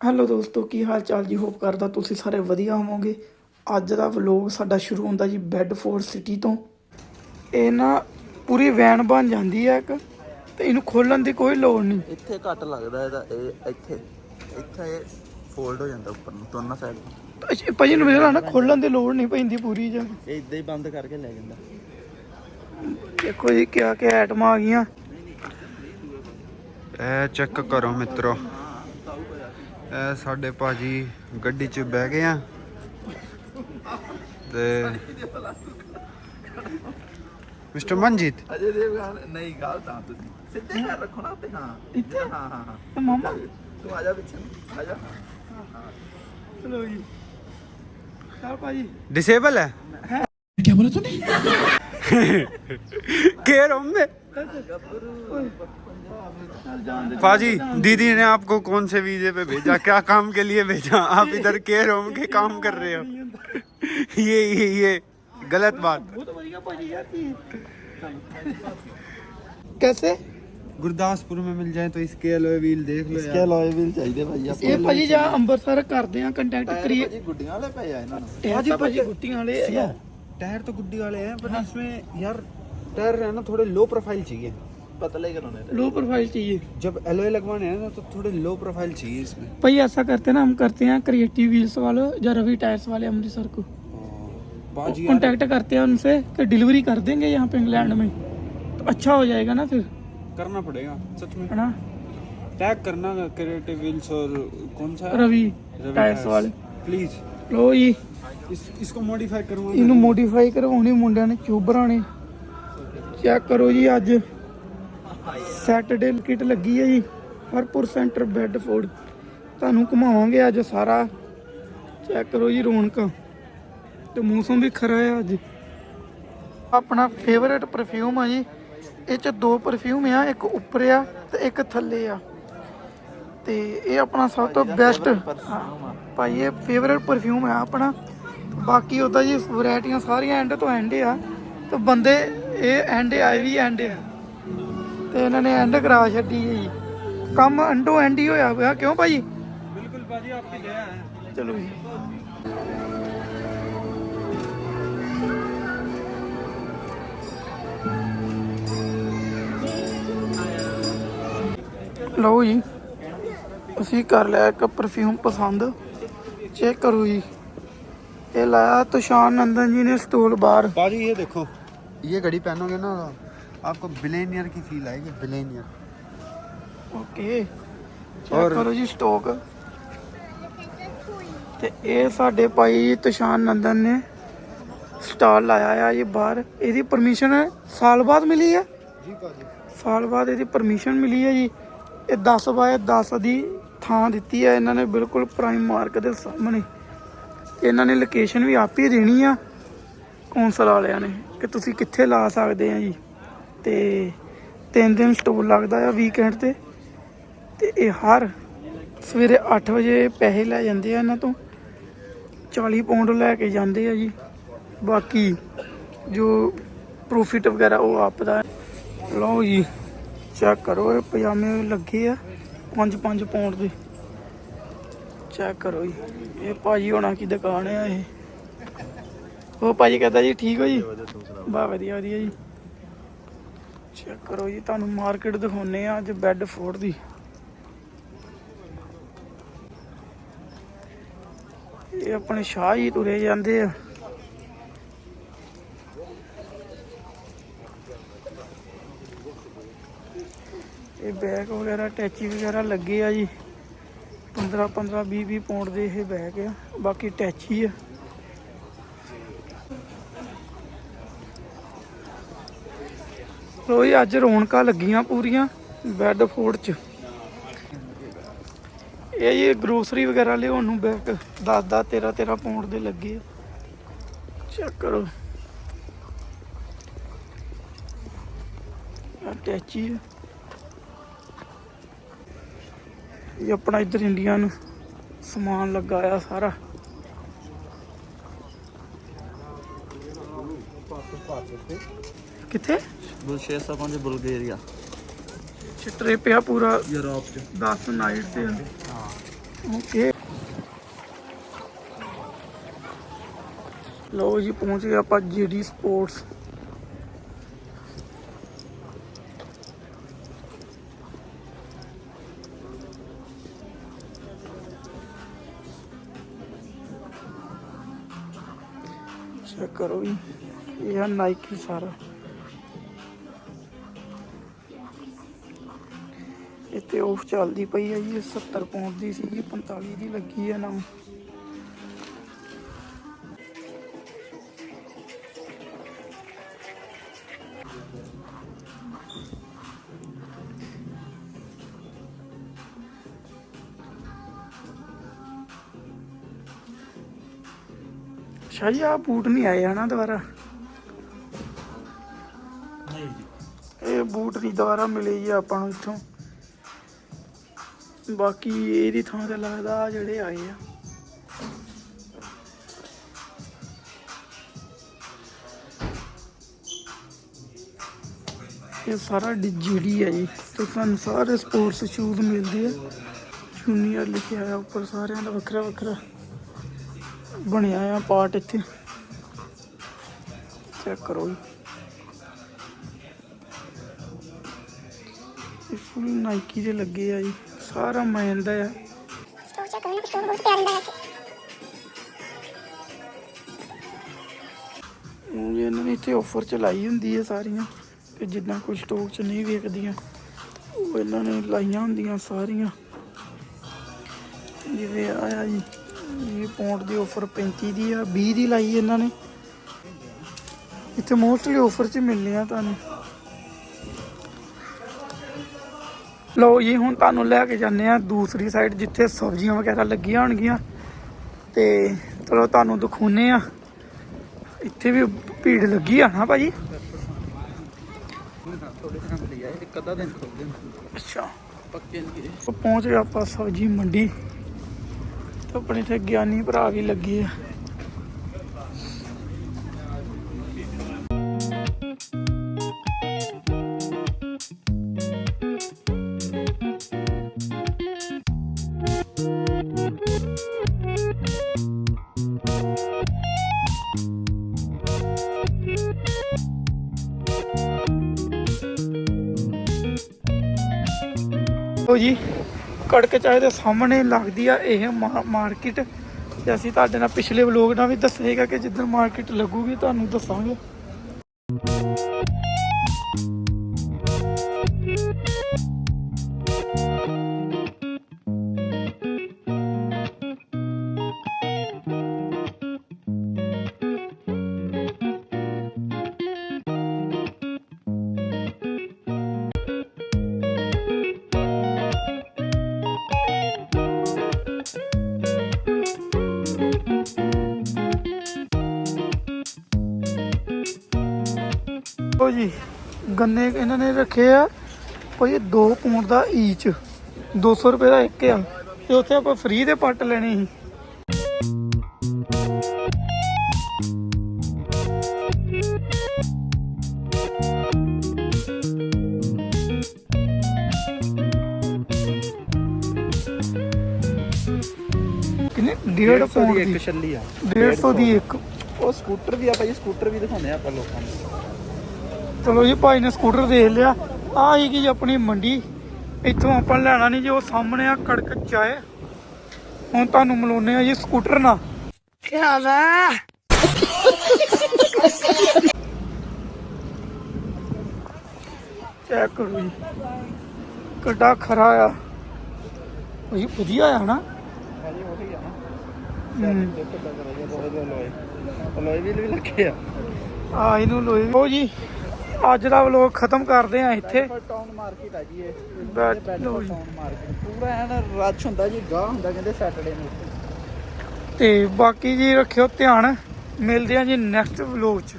Hello ਦੋਸਤੋ ਕੀ ਹਾਲ ਚਾਲ ਜੀ? ਹੋਪ ਕਰਦਾ ਤੁਸੀਂ ਸਾਰੇ ਵਧੀਆ ਹੋਵੋਗੇ। ਅੱਜ ਦਾ ਵਲੌਗ ਸਾਡਾ ਸ਼ੁਰੂ ਹੁੰਦਾ ਜੀ ਬੈੱਡਫੋਰਡ ਸਿਟੀ ਤੋਂ। ਇਹ ਨਾ ਪੂਰੀ ਵੈਨ ਬਣ ਜਾਂਦੀ ਹੈ ਇੱਕ ਤੇ ਇਹਨੂੰ ਖੋਲਣ ਦੀ ਕੋਈ ਲੋੜ ਨਹੀਂ। ਇੱਥੇ ਘੱਟ ਲੱਗਦਾ ਇਹਦਾ ਇਹ ਇੱਥੇ ਇੱਥੇ ਇਹ ਫੋਲਡ ਹੋ ਜਾਂਦਾ ਉੱਪਰ ਨੂੰ ਦੋਨਾਂ ਸਾਈਡ ਤੋਂ ਅੱਛਾ ਭਾਜੀ ਨੂੰ ਮੇਰਾ ਨਾ ਖੋਲਣ ਦੀ ਲੋੜ ਨਹੀਂ ਪੈਂਦੀ ਪੂਰੀ ਜਾਂ। ਇਹ ਇਦਾਂ ਹੀ ਬੰਦ ਕਰਕੇ ਲੈ ਜਾਂਦਾ। ਦੇਖੋ ਜੀ ਕਿਆ ਕਿਆ ਆਈਟਮਾਂ ਆ ਗਈਆਂ। ਇਹ ਚੈੱਕ ਕਰੋ ਮਿੱਤਰੋ। ਇਹ ਸਾਡੇ ਭਾਜੀ ਗੱਡੀ 'ਚ ਬਹਿ ਗਏ ਆ ਤੇ ਮਿਸਟਰ ਮਨਜੀਤ ਅਜੇ ਦੇਵਗਨ ਨਹੀਂ ਗੱਲ ਤਾਂ ਤੁਸੀਂ ਸਿੱਧੇ ਕਰ ਰੱਖੋ ਨਾ ਤੇ ਹਾਂ ਇੱਥੇ ਹਾਂ ਹਾਂ ਹਾਂ ਤੇ ਮਾਮਾ ਤੂੰ ਆ ਜਾ ਪਿੱਛੇ ਨੂੰ, ਆ ਜਾ ਚਲੋ ਜੀ ਚਲ ਭਾਜੀ डिसेबल है क्या बोला तूने के रूम में ਚੱਲ ਜਾਣ ਦੇ पाजी दीदी ने आपको कौन से वीजे पे भेजा क्या काम के लिए भेजा आप इधर के रूम के काम कर रहे हो ये ये ये गलत बात ਬਹੁਤ ਵਧੀਆ ਭਾਜੀ ਯਾਰ ਕੀ कैसे गुरदासपुर में मिल जाए तो इसके अलॉय व्हील देख लो ਇਸਕੇ ਅਲੋਏ ਵੀਲ ਚਾਹੀਦੇ ਭਾਈ ਆਪਾਂ ਇਹ ਭਾਜੀ ਜਾਂ ਅੰਮ੍ਰਿਤਸਰ ਕਰਦੇ ਆ ਕੰਟੈਕਟ ਕਰੀਏ ਭਾਜੀ ਗੁੱਡੀਆਂ ਵਾਲੇ ਪਏ ਆ ਇਹਨਾਂ ਨੂੰ ਭਾਜੀ ਭਾਜੀ ਗੁੱਟੀਆਂ ਵਾਲੇ ਆ टायर तो गुड्डी वाले हैं पर इसमें यार टायर है ना थोड़े लो प्रोफाइल चाहिए ਪਤਲੇ ਕਰਾਉਣੇ ਨੇ लो प्रोफाइल चाहिए जब एलॉय लगवाने हैं ना तो थोड़े लो प्रोफाइल चाहिए इसमें भाई ऐसा करते हैं ना हम करते हैं क्रिएटिव व्हील्स वाले या रवि टायर्स वाले अमृतसर को बाजी कांटेक्ट करते हैं उनसे कि डिलीवरी कर देंगे यहाँ पे इंग्लैंड में तो अच्छा हो जाएगा ना फिर करना पड़ेगा सच में है ना टैग करना क्रिएटिव व्हील्स और कौन सा है? Ravi Ravi tyres tyres. वाले प्लीज ਲੋ ਜੀ इस इसको मॉडिफाई करवाना ਇਹਨੂੰ ਮੋਡੀਫਾਈ ਕਰਵਾਉਣੇ ਮੁੰਡਿਆਂ ਨੇ ਚੋਬਰਾਂ ਨੇ ਚੈੱਕ ਕਰੋ ਜੀ ਅੱਜ ਸੈਟਰਡੇ ਕਿਟ ਲੱਗੀ ਹੈ ਜੀ, ਹਰਪੁਰ ਸੈਂਟਰ ਬੈੱਡਫੋਰਡ ਤੁਹਾਨੂੰ ਘੁਮਾਵਾਂਗੇ ਅੱਜ ਸਾਰਾ। ਚੈੱਕ ਕਰੋ ਜੀ ਰੌਣਕਾਂ। ਤੇ ਮੌਸਮ ਵੀ ਖਰਾ ਹੈ ਅੱਜ। ਆਪਣਾ ਫੇਵਰੇਟ ਪਰਫਿਊਮ ਆ ਜੀ। ਇਹ ਚ ਦੋ ਪਰਫਿਊਮ ਆ, ਇੱਕ ਉੱਪਰ ਆ ਤੇ ਇੱਕ ਥੱਲੇ ਆ। ਤੇ ਇਹ ਆਪਣਾ ਸਭ ਤੋਂ ਬੈਸਟ ਭਾਈ, ਇਹ ਫੇਵਰੇਟ ਪਰਫਿਊਮ ਆ ਆਪਣਾ। ਬਾਕੀ ਉਹਦਾ ਜੀ ਵੈਰਾਈਟੀਆਂ ਸਾਰੀਆਂ ਐਂਡ ਤੋਂ ਐਂਡ ਆ। ਤੇ ਬੰਦੇ ਇਹ ਐਂਡ ਆਏ ਵੀ ਐਂਡ ਆ। ਤੇ ਇਹਨਾਂ ਨੇ ਐਂਡ ਕਰਾ ਛੱਡੀ ਹੈ ਜੀ ਕੰਮ ਅੰਡੋ ਐਂਡ ਹੀ ਹੋਇਆ ਹੋਇਆ ਕਿਉਂ ਭਾਈ बिल्कुल बाजी आपकी दया है ਚਲੋ ਜੀ ਲਓ ਜੀ ਅਸੀਂ ਕਰ ਲਿਆ ਇੱਕ ਪਰਫਿਊਮ ਪਸੰਦ ਚੈੱਕ ਕਰੋ ਜੀ ਇਹ ਲਾਇਆ ਤੁਸ਼ਾਨ ਨੰਦਨ ਜੀ ਨੇ ਸਟੋਲ ਬਾਹਰ बाजी ये देखो ये घड़ी पहनोगे ना आपको बिलेनियर की फील आएगी बिलेनियर ਓਕੇ ਚੈੱਕ ਔਰ- ਕਰੋ ਜੀ ਸਟਾਕ ਤੇ ਇਹ ਸਾਡੇ ਭਾਈ ਤੁਸ਼ਾਨ ਨੰਦਨ ਨੇ ਸਟਾਲ ਲਾਇਆ ਆ ਇਹ ਬਾਹਰ ਇਹਦੀ ਪਰਮਿਸ਼ਨ ਸਾਲ ਬਾਅਦ ਮਿਲੀ ਹੈ जी बाजी ਸਾਲ ਬਾਅਦ ਇਹਦੀ ਪਰਮਿਸ਼ਨ ਮਿਲੀ ਹੈ ਜੀ ਇਹ 10 ਬਾਏ 10 ਦੀ ਥਾਂ ਦਿੱਤੀ ਹੈ ਇਹਨਾਂ ਨੇ ਬਿਲਕੁਲ ਪ੍ਰਾਈਮ ਮਾਰਕ ਦੇ ਸਾਹਮਣੇ ਇਹਨਾਂ ਨੇ ਲੋਕੇਸ਼ਨ ਵੀ ਆਪ ਹੀ ਦੇਣੀ ਆ ਕੌਂਸਲ ਵਾਲਿਆਂ ਨੇ ਕਿ ਤੁਸੀਂ ਕਿੱਥੇ ਲਾ ਸਕਦੇ ਆ ਜੀ ਤੇ ਤਿੰਨ ਦਿਨ ਸਟੋਰ ਲੱਗਦਾ ਆ ਵੀਕਐਂਡ ਤੇ। ਤੇ ਇਹ ਹਰ ਸਵੇਰੇ 8 ਵਜੇ ਪੈਸੇ ਲੈ ਜਾਂਦੇ ਆ ਇਹਨਾਂ ਤੋਂ। 40 ਪਾਉਂਡ ਲੈ ਕੇ ਜਾਂਦੇ ਆ ਜੀ। ਬਾਕੀ ਜੋ ਪ੍ਰੋਫਿਟ ਵਗੈਰਾ ਉਹ ਆਪ ਦਾ। ਲਓ ਜੀ ਚੈੱਕ ਕਰੋ, ਇਹ ਪਜਾਮੇ ਲੱਗੇ ਆ 5-5 ਪਾਉਂਡ ਦੇ। ਚੈੱਕ ਕਰੋ ਜੀ, ਇਹ ਭਾਜੀ ਹੋਣਾ ਕੀ ਦੁਕਾਨ ਆ ਇਹ? ਉਹ ਭਾਜੀ ਕਹਿੰਦਾ ਜੀ, ਠੀਕ ਹੋ ਜੀ? ਬਾ ਵਧੀਆ ਵਧੀਆ ਜੀ। ਚੈੱਕ ਕਰੋ ਜੀ, ਤੁਹਾਨੂੰ ਮਾਰਕੀਟ ਦਿਖਾਉਨੇ ਆ ਅੱਜ ਬੈੱਡ ਫੋਰਡ ਦੀ। ਇਹ ਆਪਣੇ ਸ਼ਾਹ ਜੀ ਤੁਰੇ ਜਾਂਦੇ ਆ। ਇਹ ਬੈਗ ਵਗੈਰਾ, ਟੈਚੀ ਵਗੈਰਾ ਲੱਗੇ ਆ ਜੀ। 15 15 20 20 ਪੌਂਡ ਦੇ ਇਹ ਬੈਗ ਆ। ਬਾਕੀ ਟੈਚੀ ਆ। ਲੋ ਜੀ ਅੱਜ ਰੌਣਕਾਂ ਲੱਗੀਆਂ ਪੂਰੀਆਂ ਬੈੱਡ ਫੋਰਡ 'ਚ। ਇਹ ਜੀ ਗਰੋਸਰੀ ਵਗੈਰਾ ਲਿਆਉਣ ਨੂੰ ਬੈਗ 10 10 13 13 ਪੌਂਡ ਦੇ ਲੱਗੇ ਚੈੱਕ ਕਰੋ। ਆ। ਇਹ ਆਪਣਾ ਇੱਧਰ ਇੰਡੀਆ ਨੂੰ ਸਮਾਨ ਲੱਗਾ ਆ ਸਾਰਾ। ਕਿੱਥੇ ਬੁਲਸ਼ੇਸਾ ਪਹੁੰਚੇ ਬੁਲਗੇਰੀਆ ਚਿੱਟਰੇ ਪਿਆ ਪੂਰਾ ਯੂਰਪ ਚ 10 ਨਾਈਟ ਤੇ ਓਕੇ ਲਓ ਜੀ ਪਹੁੰਚ ਗਏ ਆਪਾਂ ਜੀਡੀ ਸਪੋਰਟਸ ਚੈੱਕ ਕਰੋ ਜੀ ਇਹ ਹੈ ਨਾਈਕੀ ਸਾਰਾ। ਇੱਥੇ ਆਫ ਚੱਲਦੀ ਪਈ ਹੈ ਜੀ, ਇਹ 70 ਪਾਉਂਡ ਦੀ ਸੀਗੀ 45 ਦੀ ਲੱਗੀ ਹੈ ਨਾ। ਸ਼ਾਇਦ ਆ ਬੂਟ ਨਹੀਂ ਆਏ ਹਨਾ ਦੁਬਾਰਾ? ਬੂਟ ਨਹੀਂ ਦੁਬਾਰਾ ਮਿਲੇ ਜੀ ਆਪਾਂ ਨੂੰ ਇੱਥੋਂ। ਬਾਕੀ ਇਹਦੀ ਥਾਂ ਤੇ ਲੱਗਦਾ ਆਹ ਜਿਹੜੇ ਆਏ ਆ। ਇਹ ਸਾਰਾ ਜੀਡੀ ਹੈ ਜੀ। ਤੇ ਤੁਹਾਨੂੰ ਸਾਰੇ ਸਪੋਰਟਸ ਸ਼ੂਜ਼ ਮਿਲਦੇ ਆ। ਜੂਨੀਅਰ ਲਿਖਿਆ ਆ ਉੱਪਰ ਸਾਰਿਆਂ ਦਾ ਵੱਖਰਾ ਵੱਖਰਾ ਬਣਿਆ ਆ ਪਾਰਟ ਇੱਥੇ। ਚੈੱਕ ਕਰੋ ਜੀ। ਤੇ ਫੁੱਲ ਨਾਈਕੀ ਦੇ ਲੱਗੇ ਆ ਜੀ। ਸਾਰਾ ਮੈਨ ਦਾ ਆ। ਸਟੋਰ ਚੈੱਕ ਇਹਨਾਂ ਨੇ ਇੱਥੇ ਆਫਰ ਚਲਾਈ ਹੁੰਦੀ ਹੈ ਸਾਰੀਆਂ ਤੇ ਜਿੰਨਾ ਕੁਝ ਸਟੋਕ 'ਚ ਨਹੀਂ ਵੇਖਦੀਆਂ ਉਹ ਇਹਨਾਂ ਨੇ ਲਾਈਆਂ ਹੁੰਦੀਆਂ ਸਾਰੀਆਂ। ਜਿਵੇਂ ਆਇਆ ਜੀ ਇਹ ਪੌਂਡ ਦੀ ਆਫਰ 35 ਦੀ ਆ 20 ਦੀ ਲਾਈ ਇਹਨਾਂ ਨੇ। ਇੱਥੇ ਮੋਸਟਲੀ ਆਫਰ 'ਚ ਮਿਲਨੇ ਆ ਤੁਹਾਨੂੰ। ਲੋ ਜੀ, ਹੁਣ ਤੁਹਾਨੂੰ ਲੈ ਕੇ ਜਾਂਦੇ ਆ ਦੂਸਰੀ ਸਾਈਡ ਜਿੱਥੇ ਸਬਜ਼ੀਆਂ ਵਗੈਰਾ ਲੱਗੀਆਂ ਹੋਣਗੀਆਂ। ਤੇ ਚਲੋ ਤੁਹਾਨੂੰ ਦਿਖਾਉਨੇ ਆ ਇੱਥੇ ਵੀ ਭੀੜ ਲੱਗੀ ਆ ਨਾ ਭਾਜੀ? ਅੱਛਾ। ਪਹੁੰਚ ਗਏ ਆਪਾਂ ਸਬਜ਼ੀ ਮੰਡੀ। ਤੇ ਆਪਣੇ ਇੱਥੇ ਗਿਆਨੀ ਭਰਾ ਵੀ ਲੱਗੇ ਆ। ਲੋ ਜੀ, ਕੜਕ ਚਾਹ ਦੇ ਸਾਹਮਣੇ ਲੱਗਦੀ ਆ ਇਹ ਮਾਰਕੀਟ। ਤੇ ਅਸੀਂ ਤੁਹਾਡੇ ਨਾਲ ਪਿਛਲੇ ਵਲੋਗ ਨਾਲ ਵੀ ਦੱਸੇਗਾ ਕਿ ਜਿੱਦਣ ਮਾਰਕੀਟ ਲੱਗੂਗੀ, ਤੁਹਾਨੂੰ ਦੱਸਾਂਗੇ। ਗੰਨੇ ਇਹਨਾਂ ਨੇ ਰੱਖੇ ਆ। ਭਾਈ 2 ਪੌਂਡ ਦਾ ਈਚ। 200 ਰੁਪਏ ਦਾ ਇੱਕ ਆ। ਤੇ ਉੱਥੇ ਆਪਾਂ ਫ੍ਰੀ ਦੇ ਪੱਟ ਲੈਣੇ ਸੀ। ਕਿੰਨੇ? 1.5 ਪੌਂਡ ਦੀ ਛੱਲੀ ਆ। 150 ਦੀ। ਇੱਕ। ਉਹ ਸਕੂਟਰ ਵੀ ਆ ਭਾਈ ਸਕੂਟਰ ਵੀ ਦਿਖਾਉਂਦੇ ਆ ਆਪਾਂ ਲੋਕਾਂ ਨੂੰ। ਚਲੋ ਜੀ ਭਾਈ ਨੇ ਸਕੂਟਰ ਦੇਖ ਲਿਆ। ਆ ਹੀ ਜੀ ਆਪਣੀ ਮੰਡੀ। ਇੱਥੋਂ ਆਪਾਂ ਲੈਣਾ ਨਹੀਂ ਜੀ ਉਹ ਸਾਹਮਣੇ ਆ ਕੜਕ ਚਾਏ। ਹੁਣ ਤੁਹਾਨੂੰ ਮਿਲਾਉਨੇ ਆ ਜੀ ਸਕੂਟਰ ਨਾਲ। ਕੀ ਹਾਲ ਹੈ ਚੈੱਕ ਕਰੋ ਜੀ। ਕਿੱਡਾ ਖਰਾ ਆ। ਉਹ ਜੀ ਵਧੀਆ ਆ ਨਾ? ਭਾਜੀ ਉਹ ਹੀ ਆ ਨਾ। ਹੂੰ। ਦੇਖੋ ਤਾਂ ਕਰਾਈਏ ਬਹੁਤ ਲੋਏ। ਲੋਏ ਵੀ ਵੀ ਲੱਗੇ ਆ। ਆ ਇਹਨੂੰ ਲੋਏ। ਉਹ ਜੀ। ਅੱਜ ਦਾ ਵਲੋਗ ਖਤਮ ਕਰਦੇ ਆ ਇੱਥੇ। ਟਾਊਨ ਮਾਰਕੀਟ ਆ ਜੀ ਇਹ। ਬੈਠ ਲਓ ਜੀ। ਟਾਊਨ ਮਾਰਕੀਟ ਪੂਰਾ ਐਨ ਰਸ਼ ਹੁੰਦਾ ਜੀ ਗਾਹ ਹੁੰਦਾ ਕਹਿੰਦੇ ਸੈਟਰਡੇ ਨੂੰ। ਇੱਥੇ ਤੇ ਬਾਕੀ ਜੀ ਰੱਖਿਓ ਧਿਆਨ। ਮਿਲਦੇ ਆ ਜੀ ਨੈਕਸਟ ਵਲੋਗ 'ਚ।